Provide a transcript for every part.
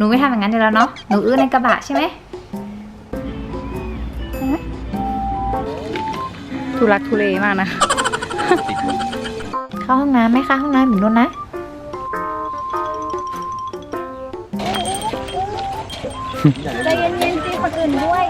หนูไม่ทำอย่างนั้นอยู่แล้วเนาะ หนูอื้อในกระบะใช่ไหมใช่ไหมทุลักทุเลมากนะ เข้าห้องน้ำไหมคะ ห้องน้ำอยู่นู้นนะ ใจเย็นๆสิคนอื่นด้วย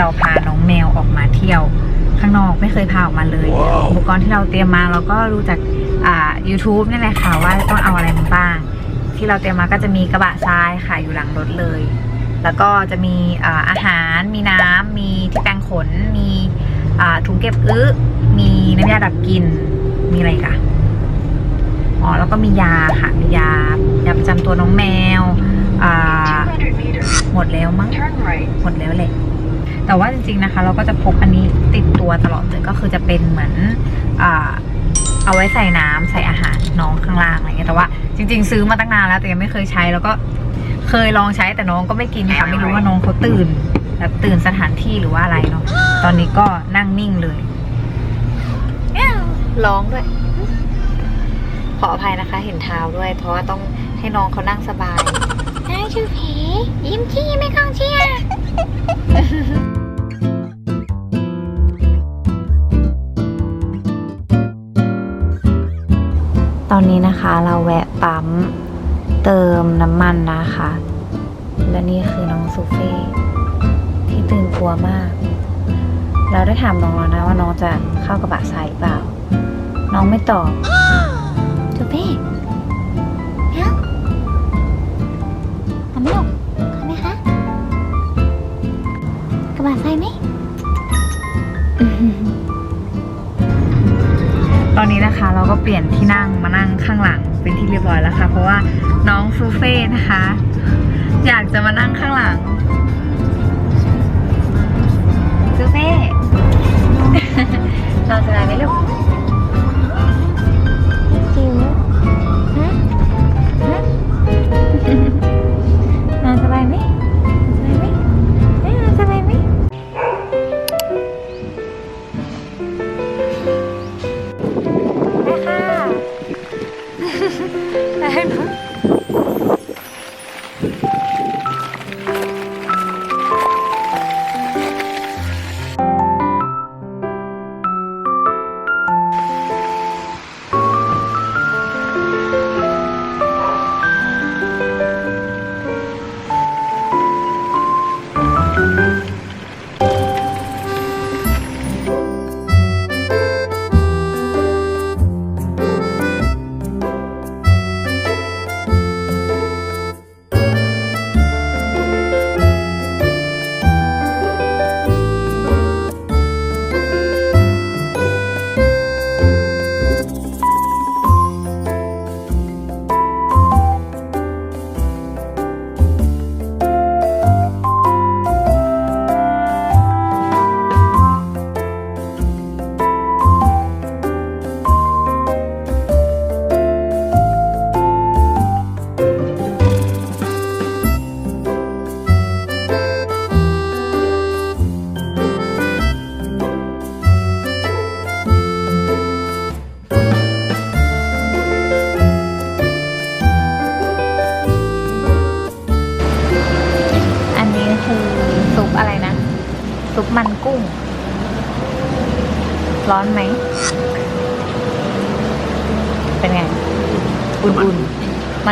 เนาะที่เราพาน้องแมวออกมาเที่ยว ข้างนอกไม่เคยพาออกมาเลยอุปกรณ์ที่เราเตรียมมาเราก็รู้จากอ่า YouTube นี่แหละค่ะว่าต้องเอาอะไรมาบ้าง ที่เราเตรียมมาก็จะมีกระบะทรายค่ะอยู่หลังรถเลย แล้วก็จะมีอ่าอาหารมีน้ำมีที่แปรงขนมีอ่าถุงเก็บอึมีน้ำยาดับกลิ่นมีอะไรอีกอะอ๋อแล้วก็มียาค่ะมียายาประจำตัวน้องแมวอ่าหมดแล้วมั้งหมดแล้วแหละ แต่ว่าจริงๆนะคะ เราก็จะพกอันนี้ติดตัวตลอดเลยก็คือจะเป็นเหมือนอ่าเอาไว้ใส่น้ำใส่อาหารน้องข้างล่างอะไรเงี้ยแต่ว่าจริง ๆ ซื้อมาตั้งนานแล้วแต่ยังไม่เคยใช้แล้วก็เคยลองใช้แต่น้องก็ไม่กินค่ะไม่รู้ว่าน้องเขาตื่นแบบตื่นสถานที่หรือว่าอะไรเนาะตอนนี้ก็นั่งนิ่งเลยร้องด้วย ขออภัยนะคะ เห็นเท้าด้วย เพราะว่าต้องให้น้องเขานั่งสบายนั่งชูผียิ้มที่ไม่กองเชียร์ ตอนนี้นะคะเราแวะปั๊มเติมน้ำมันนะคะ และนี่คือน้องซูเฟ่ที่ตื่นกลัวมาก เราได้ถามน้องแล้วนะว่าน้องจะเข้ากระบะทรายหรือเปล่า น้องไม่ตอบ อนนี้นะคะเราก็เปลี่ยนที่นั่งมานั่งข้างหลังเป็นที่เรียบร้อยแล้วค่ะ เพราะว่าน้องฟูเฟ่นะคะ อยากจะมานั่งข้างหลังฟูเฟ่เราจะได้ไหมลูก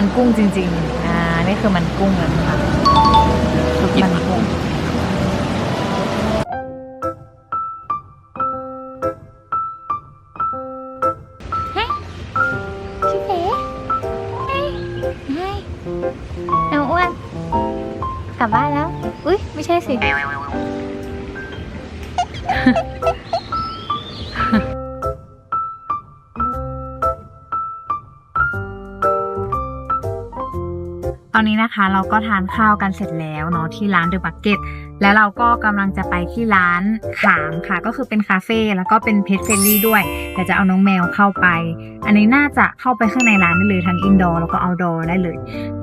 มันกุ้งจริงๆ อ่า นี่คือมันกุ้งเลยนะคะซุปมันกุ้ง ชิเป๋เฮ้ยเฮ้ยน้องอ้วน กลับบ้านแล้ว อุ้ยไม่ใช่สิ อนนี้นะคะเราก็ทานข้าวกันเสร็จแล้วเนาะที่ร้านเดอะบักเก็ตแล้วเราก็กำลังจะไปที่ร้านขามค่ะ ก็คือเป็นคาเฟ่แล้วก็เป็นเพจเฟรนลี่ด้วยแต่จะเอาน้องแมวเข้าไป อันนี้น่าจะเข้าไปข้างในร้านได้เลยทั้งอินดอร์แล้วก็เอาดอร์ได้เลย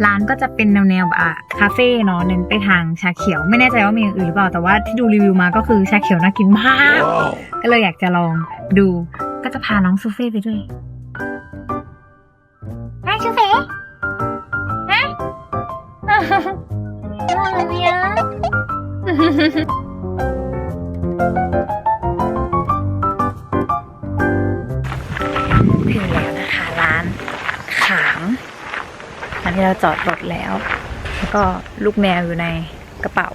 ร้านก็จะเป็นแนวแนวๆอะคาเฟ่เนาะเน้นไปทางชาเขียวไม่แน่ใจว่ามีอย่างอื่นหรือเปล่าแต่ว่าที่ดูรีวิวมาก็คือชาเขียวน่ากินมากก็เลยอยากจะลองดูก็จะพาน้องซูเฟ่ไปด้วยนายชิเป๋ ถึงแล้วนะคะ ร้านขางร้านที่เราจอดรถแล้ว แล้วก็ลูกแมวอยู่ในกระเป๋า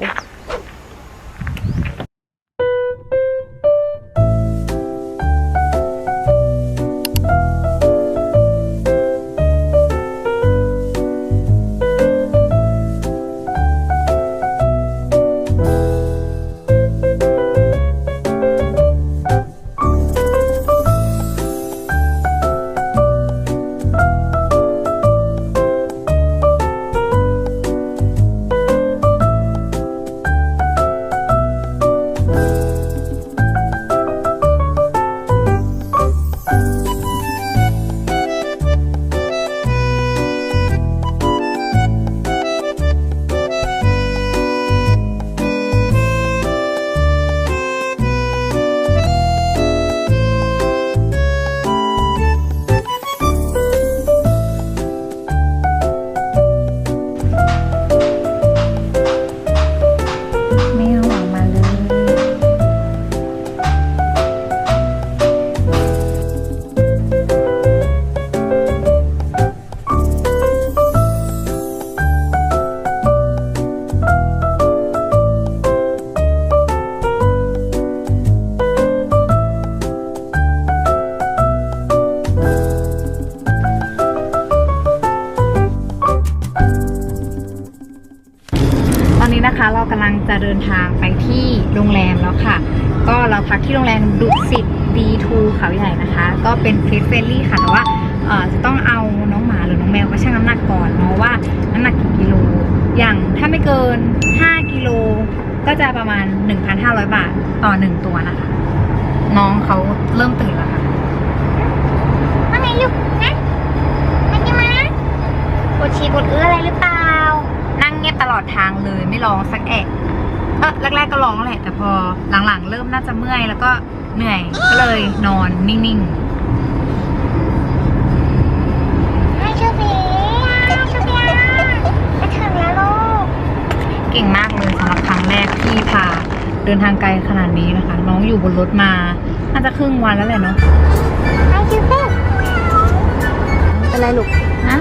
นี้นะคะเรากำลังจะเดินทางไปที่โรงแรมแล้วค่ะ ก็เราพักที่โรงแรมดุสิต B2 เขาใหญ่นะคะ ก็เป็นเพจเฟรนลี่ค่ะแต่ว่าจะต้องเอาน้องหมาหรือน้องแมวมาชั่งน้ำหนักก่อนเนาะว่าน้ำหนักกี่กิโล อย่างถ้าไม่เกิน 5 กิโลก็จะประมาณ 1,500 บาทต่อ 1 ตัวนะคะ น้องเขาเริ่มตื่นแล้วค่ะว่าไงลูกนะมันจะมาปวดฉี่ปวดเอื้ออะไรหรือเปล่า นั่งเงียบตลอดทางเลยไม่ร้องสักแอะเออแรกๆก็ร้องแหละ แต่พอหลังๆ เริ่มน่าจะเมื่อยแล้วก็เหนื่อยก็เลยนอนนิ่งนายชิเป๋ชิเป๋จะถึงแล้วลูกๆเก่งมากเลยสำหรับครั้งแรกที่พาเดินทางไกลขนาดนี้นะคะ น้องอยู่บนรถมา น่าจะครึ่งวันแล้วแหละเนาะนายชิเป๋เป็นไรลูกฮะ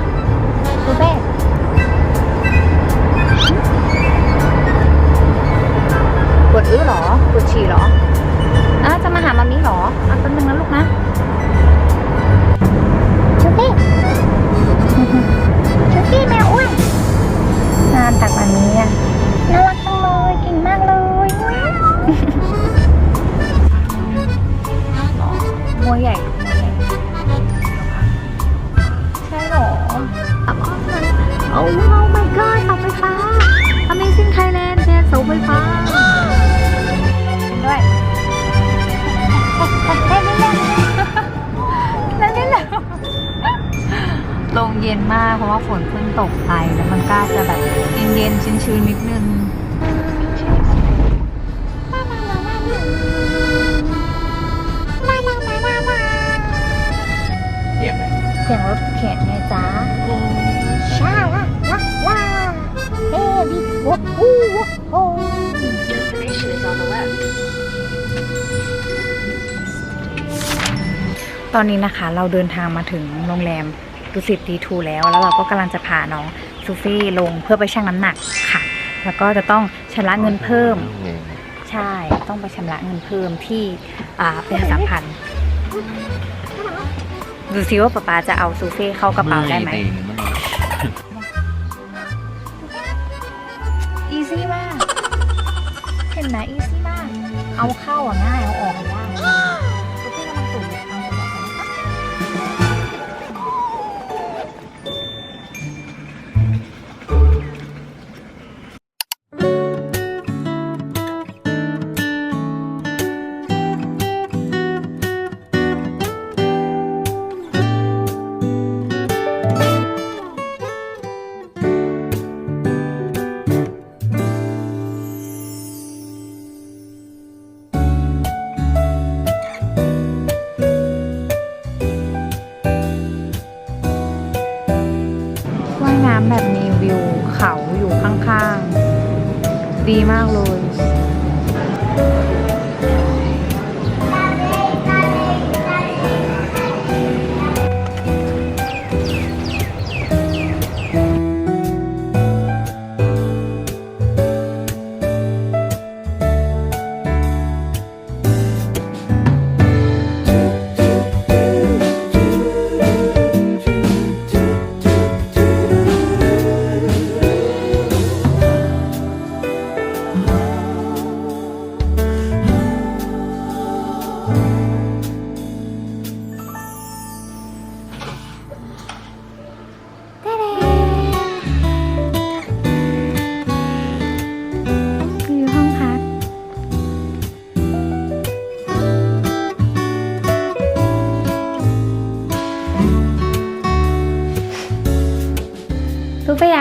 ตอนนี้นะคะเราเดินทางมาถึงโรงแรมดุสิตดีทูแล้ว แล้วเราก็กำลังจะพาน้องซูฟี่ลงเพื่อไปชั่งน้ำหนักค่ะ แล้วก็จะต้องชำระเงินเพิ่ม ใช่ต้องไปชำระเงินเพิ่มที่อ่าประชาสัมพันธ์ดูซิว่าป๊าป๊าจะเอาซูเฟ่เข้ากระเป๋าได้ไหมอีซี่มาก เห็นไหมอีซี่มาก เอาเข้าอะง่าย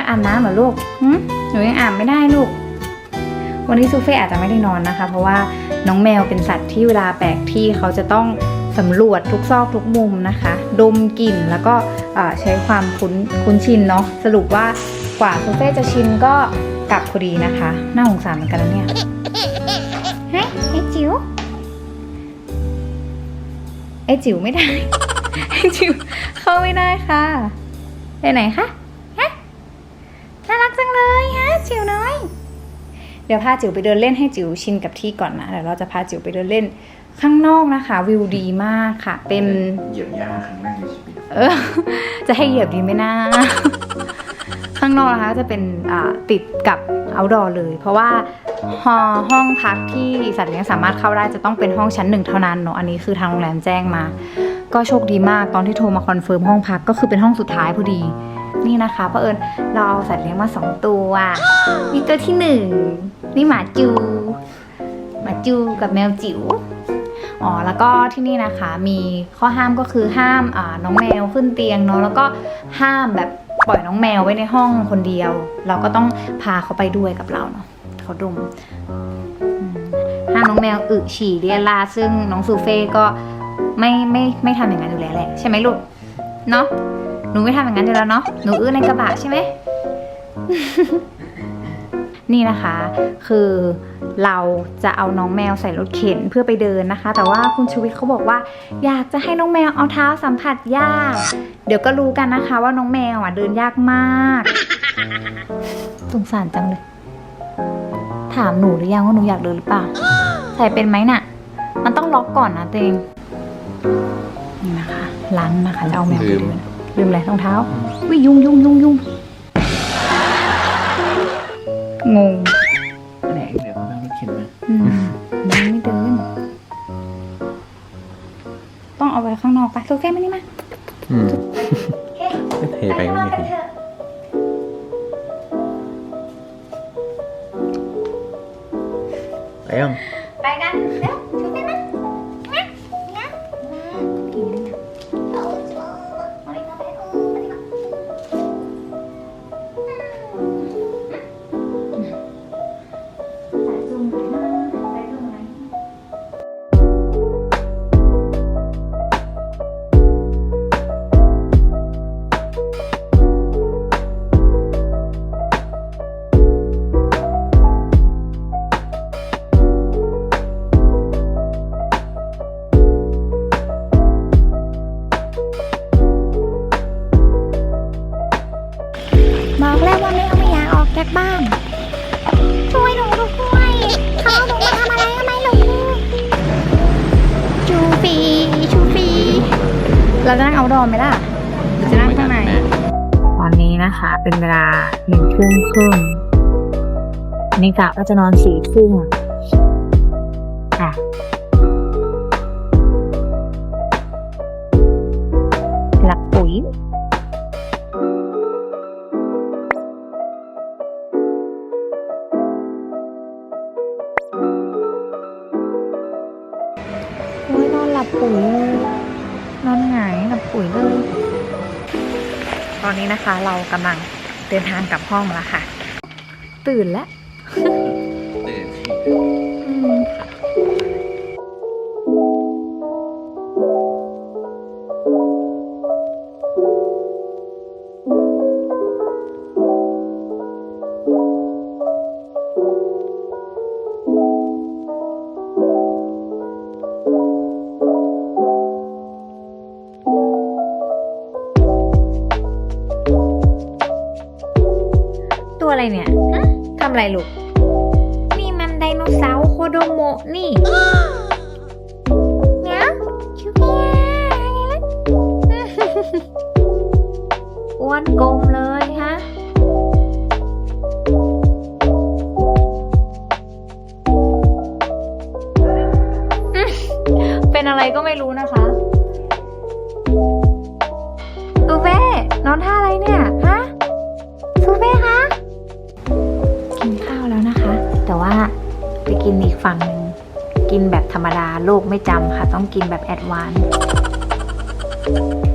อยากอาบน้ำเหรอลูกหึหนูยังอาบไม่ได้ลูก วันนี้ซูเฟ่อาจจะไม่ได้นอนนะคะ เพราะว่าน้องแมวเป็นสัตว์ที่เวลาแปลกที่เขาจะต้องสำรวจทุกซอกทุกมุมนะคะ ดมกลิ่นแล้วก็เอ่อใช้ความคุ้นคุ้นชินเนาะสรุปว่ากว่าซูเฟ่จะชินก็กลับพอดีนะคะน่าสงสารเหมือนกันนะเนี่ยเฮ้ยไอ้จิ๋วไอ้จิ๋วไม่ได้ไอ้จิ๋วเข้าไม่ได้ค่ะไปไหนคะฮะน่ารัก จังเลยฮะจิ๋วน้อย เดี๋ยวพาจิ๋วไปเดินเล่นให้จิ๋วชินกับที่ก่อนนะเดี๋ยวเราจะพาจิ๋วไปเดินเล่นข้างนอกนะคะ วิวดีมากค่ะ เป็นเหยียบย่าครั้งแรกในชีวิตเออจะให้เหยียบดีไหมนะข้างนอกนะคะจะเป็นอ่าติดกับ outdoor เลย เพราะว่าหอห้องพักที่สัตว์เลี้ยงสามารถเข้าได้จะต้องเป็นห้องชั้นหนึ่งเท่านั้นเนาะอันนี้คือทางโรงแรมแจ้งมา ก็โชคดีมากตอนที่โทรมาคอนเฟิร์มห้องพักก็คือเป็นห้องสุดท้ายพอดี นี่นะคะเผอิญเราเอาสัตว์เลี้ยงมาสองตัวนี่ตัวที่หนึ่งนี่หมาจูหมาจูกับแมวจิ๋วอ๋อแล้วก็ที่นี่นะคะมีข้อห้ามก็คือห้ามอ่าน้องแมวขึ้นเตียงเนาะแล้วก็ห้ามแบบปล่อยน้องแมวไว้ในห้องคนเดียว เราก็ต้องพาเขาไปด้วยกับเราเนาะเขาดมห้ามน้องแมวอึฉี่เรียราซึ่งน้องซูเฟ่ก็ ไม่ไม่ไม่ทำอย่างนั้นอยู่แล้วแหละใช่ไหมลูกเนาะหนูไม่ทำอย่างนั้นอยู่แล้วเนาะหนูอื้อในกระบะใช่ไหม นี่นะคะ คือเราจะเอาน้องแมวใส่รถเข็นเพื่อไปเดินนะคะ แต่ว่าคุณชูวิทย์เขาบอกว่า อยากจะให้น้องแมวเอาเท้าสัมผัสหญ้าเดี๋ยวก็รู้กันนะคะ ว่าน้องแมวอะเดินยากมากสงสารจังเลย ถามหนูหรือยังว่าหนูอยากเดินหรือเปล่าใส่เป็นไหมน่ะ มันต้องล็อกก่อนนะตัวเอง นี่นะคะร้านนะคะจะเอาแมวไปเดินลืมอะไรรองเท้าวิยุงยุงยุงยุงงงแหนเดี๋ยวเขานั่งรถเข็นมาอืมมันไม่เดิน ต้องเอาไว้ข้างนอกไปโซเฟ่มานี่มา อืม บอกแล้วว่าไม่เอาไม่อยากออกจากบ้าน ช่วยหนูด้วยเขาเอาหนูมาทำอะไรก็ไม่รู้ชูฟีชูฟี เราจะนั่งเอาดอมไหมล่ะหรือจะนั่งข้างในตอนนี้นะคะ เป็นเวลาหนึ่งทุ่มครึ่งนี่กะว่าจะนอนสี่ทุ่ม เรากำลังเดินทางกลับห้องแล้วค่ะ ตื่นแล้ว อะไรลูก ไปกินอีกฝั่งหนึ่งกินแบบธรรมดา โลกไม่จำค่ะ ต้องกินแบบแอดวานซ์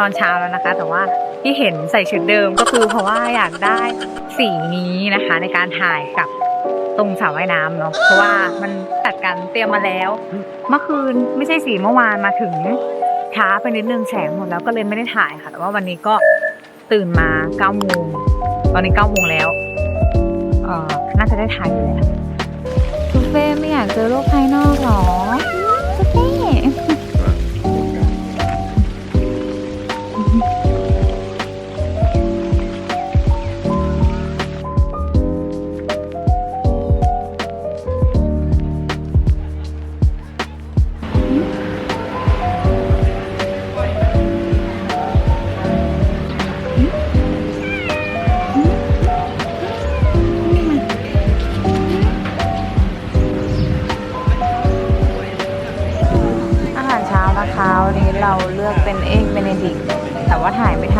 ตอนเช้าแล้วนะคะ แต่ว่าที่เห็นใส่ชุดเดิมก็คือเพราะว่าอยากได้สีนี้นะคะ ในการถ่ายกับตรงสระว่ายน้ำเนาะเพราะว่ามันตัดกันเตรียมมาแล้ว เมื่อคืนไม่ใช่สีเมื่อวานมาถึงช้าไปนิดนึงแสงหมดแล้วก็เลยไม่ได้ถ่ายค่ะแต่ว่าวันนี้ก็ตื่นมา9โมงตอนนี้9โมงแล้วเออน่าจะได้ถ่ายอยู่แล้วทุเฟ่ไม่อยากเจอโลกภายนอกหรอ เราเอกเป็นเอ็กเบเนดิกแต่ว่าถ่ายไม่ทัน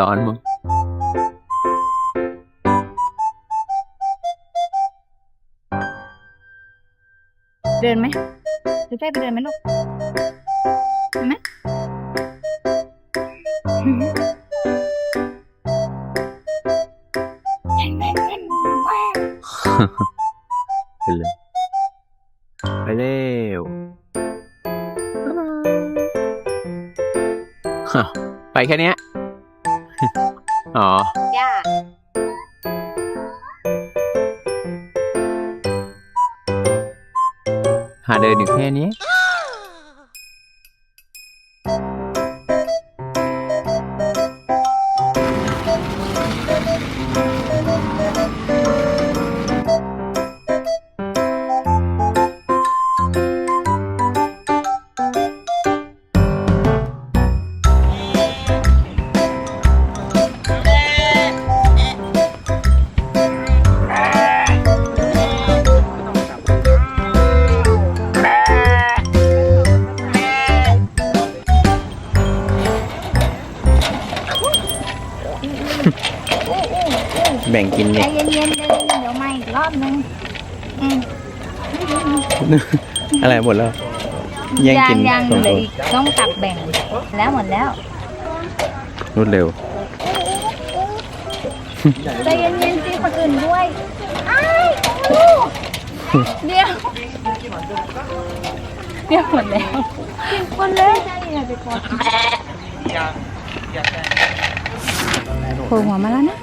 ร้อนมั้งเดินไหมหรือใช่ไปเดินไหมลูกเห็นไหม อ๋อย่าหาเดินอยู่แค่นี้ อะไรหมดแล้ว แย่งกินยังสองๆเหลตัยวอีกต้องตักแบ่ง แล้วหมดแล้วรวดเร็ว ใจเย็นๆสิคนอื่นด้วยอ้ายโอ้เดี๋ยวเดี๋ยวหมดแล้วคนเลยใจเย็นไปก่อนโผล่หัวมาแล้วนะ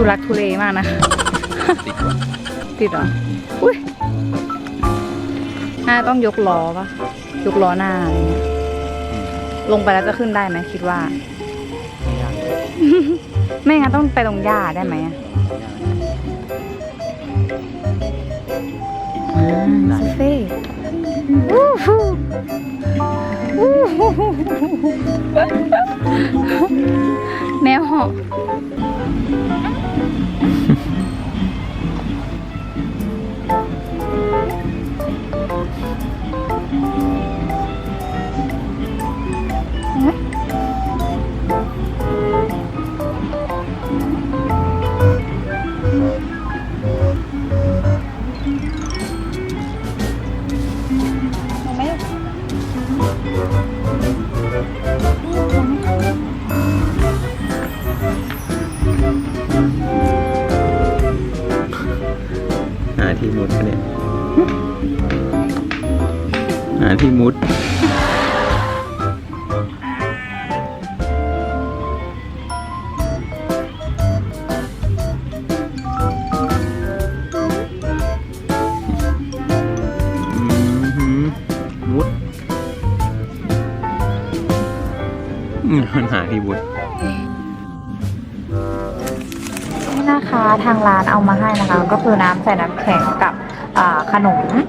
ทุลักทุเลมากนะ ติดเหรอ อุ้ยหน้าต้องยกล้อปะยกล้อหน้าอะไรเงี้ยลงไปแล้วจะขึ้นได้ไหมคิดว่า ไม่งั้นต้องไปตรงหญ้าได้ไหมอะอ่าซูเฟ่วู้ฮู้วู้ฮู้แมวเหาะ หา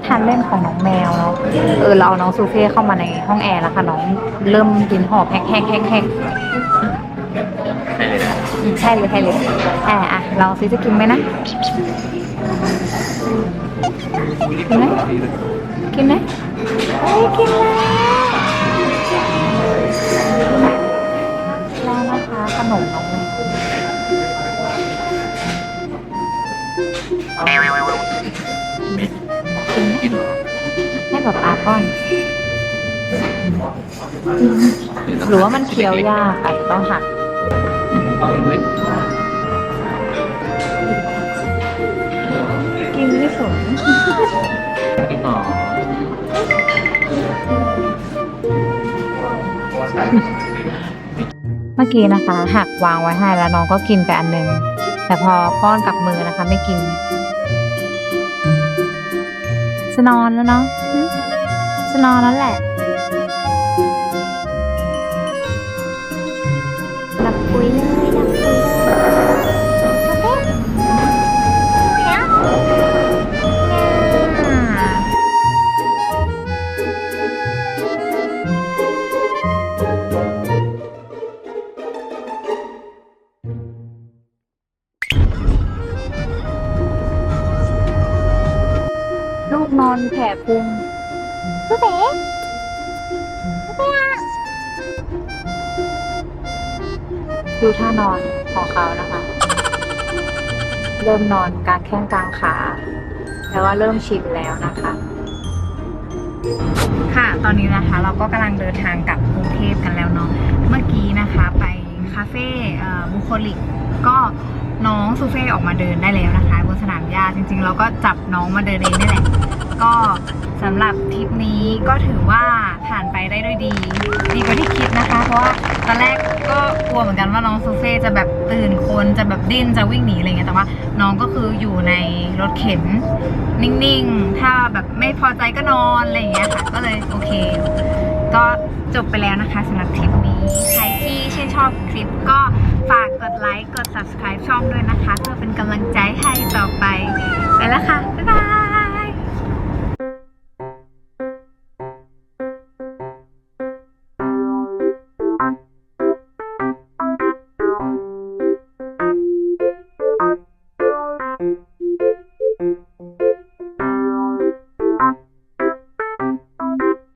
ทานเล่นของน้องแมวเนาะเออเราเอาน้องซูเฟ่เข้ามาในห้องแอร์แล้วค่ะน้องเริ่มกินหอบแฮกแฮกแฮกแฮกใช่เลยนะอืมใช่เลยใช่เลยอะอะลองซิจะกินไหมนะกินไหมกินไหมเอ้ยกินแล้วแล้วนะคะขนมน้อง ให้แบบอาป้อนหรือว่ามันเคี้ยวยากอาจจะต้องหักกินไม่สนอ๋อเมื่อกี้นะคะ หักวางไว้ให้แล้วน้องก็กินไปอันหนึงแต่พอป้อนกับมือนะคะ ไม่กิน จะนอนแล้วเนาะหึ จะนอนแล้วแหละหลับปุยเลยหลับปุยอ่าลูกนอนแผ่พุง ผู้เบ๋ดูท่านอนของเขานะคะ เริ่มนอนกลางแข้งกลางขาแต่ว่าเริ่มชินแล้วนะคะ ค่ะ ตอนนี้นะคะ เราก็กำลังเดินทางกลับกรุงเทพกันแล้วเนาะ เมื่อกี้นะคะไปคาเฟ่บุคลิกก็น้องซูเฟ่ออกมาเดินได้แล้วนะคะ บนสนามหญ้าจริงๆ เราก็จับน้องมาเดินเองนี่แหละ ก็สำหรับทริปนี้ก็ถือว่าผ่านไปได้ด้วยดี ดีกว่าที่คิดนะคะ เพราะว่าตอนแรกก็กลัวเหมือนกันว่าน้องซูเฟ่จะแบบตื่นคนจะแบบดิ้นจะวิ่งหนีอะไรเงี้ยแต่ว่าน้องก็คืออยู่ในรถเข็น นิ่งๆ ถ้าแบบไม่พอใจก็นอนอะไรเงี้ยค่ะก็เลยโอเค ก็จบไปแล้วนะคะสำหรับคลิปนี้ใครที่ชื่นชอบคลิปก็ฝากกดไลค์กด subscribe ช่องด้วยนะคะ เพื่อเป็นกำลังใจให้ต่อไปไปแล้วค่ะ